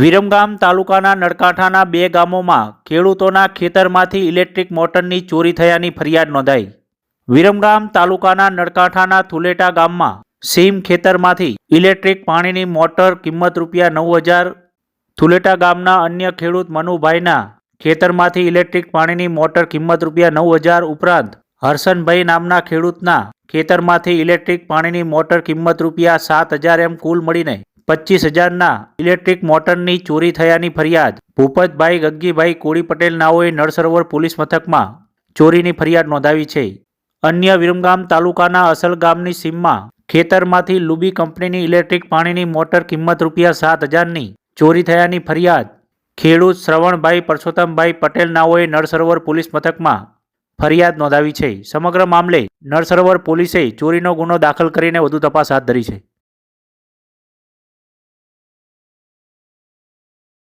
વિરમગામ તાલુકાના નડકાંઠાના બે ગામોમાં ખેડૂતોના ખેતરમાંથી ઇલેક્ટ્રિક મોટરની ચોરી થયાની ફરિયાદ નોંધાઈ. વિરમગામ તાલુકાના નડકાંઠાના થુલેટા ગામમાં સીમ ખેતરમાંથી ઇલેક્ટ્રિક પાણીની મોટર કિંમત રૂપિયા નવ હજાર, થુલેટા ગામના અન્ય ખેડૂત મનુભાઈના ખેતરમાંથી ઇલેક્ટ્રિક પાણીની મોટર કિંમત રૂપિયા નવ હજાર ઉપરાંત હર્ષનભાઈ નામના ખેડૂતના ખેતરમાંથી ઇલેક્ટ્રિક પાણીની મોટર કિંમત રૂપિયા સાત હજાર એમ કુલ મળીને પચીસ હજારના ઇલેક્ટ્રિક મોટરની ચોરી થયાની ફરિયાદ. ભૂપતભાઈ ગગ્ગીભાઈ કોળી પટેલ નાઓએ નળસરોવર પોલીસ મથકમાં ચોરીની ફરિયાદ નોંધાવી છે. અન્ય વિરમગામ તાલુકાના અસલ ગામની સીમમાં ખેતરમાંથી લુબી કંપનીની ઇલેક્ટ્રિક પાણીની મોટર કિંમત રૂપિયા સાત હજારની ચોરી થયાની ફરિયાદ. ખેડૂત શ્રવણભાઈ પરસોત્તમભાઈ પટેલ નાઓએ નળસરોવર પોલીસ મથકમાં ફરિયાદ નોંધાવી છે. સમગ્ર મામલે નળસરોવર પોલીસે ચોરીનો ગુનો દાખલ કરીને વધુ તપાસ હાથ ધરી છે.